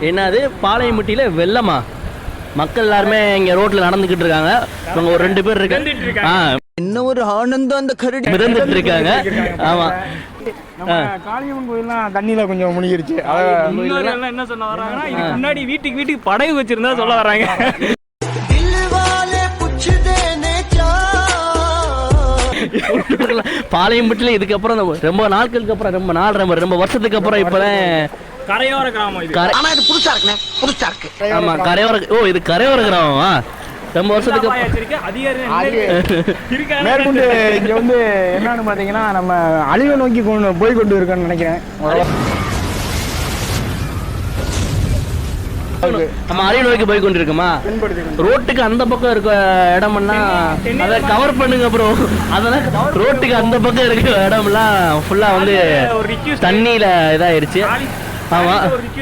என்னது? பாளையம்பட்டியில வெள்ளமா? மக்கள் எல்லாருமே இங்க ரோட்ல நடந்துகிட்டு இருக்காங்க. இவங்க ஒரு ரெண்டு பேர் இருக்காங்க. ஆ. என்ன ஒரு ஆனந்தம் அந்த கரடி. மிதந்துட்டு இருக்காங்க. ஆமா. நம்ம காளியம்மன் கோயில்லாம் தண்ணியில கொஞ்சம் முழுகிருச்சு. அத- முன்னோர்கள் எல்லாம் என்ன சொல்ல வர்றாங்கன்னா இதுக்கு முன்னாடி வீட்டுக்கு வீட்டுக்கு படகு வச்சிருந்தா சொல்ல வர்றாங்க பாளையம்பட்டியில இதுக்கப்புறம் ரொம்ப நாட்களுக்கு அப்புறம் ரொம்ப நாள் ரொம்ப ரொம்ப வருஷத்துக்கு அப்புறம் இப்பதான் கரையோர கிராமம் இது. ஆனா இது புதுசா இருக்குண்ணே. புதுசா இருக்கு. ஆமா கரையோர ஓ இது கரையோர கிராமமா? ரொம்ப வருஷத்துக்கு அப்புறம் மேற்கொண்டு இங்க வந்து என்னன்னு பாத்தீங்கன்னா நம்ம அழிவை நோக்கி கொண்டு போய் கொண்டு இருக்கோம்னு நினைக்கிறேன். நம்ம அரியல் நோக்கி போய் கொண்டிருக்கோமா ரோட்டுக்கு அந்த பக்கம் இருக்க இடமெல்லாம் அதை கவர் பண்ணுங்க ப்ரோ அதெல்லாம் ரோட்டுக்கு அந்த பக்கம் இருக்க இடமெல்லாம் ஃபுல்லா வந்து. தண்ணியில இதாயிருச்சு. ஆமா ஒரு request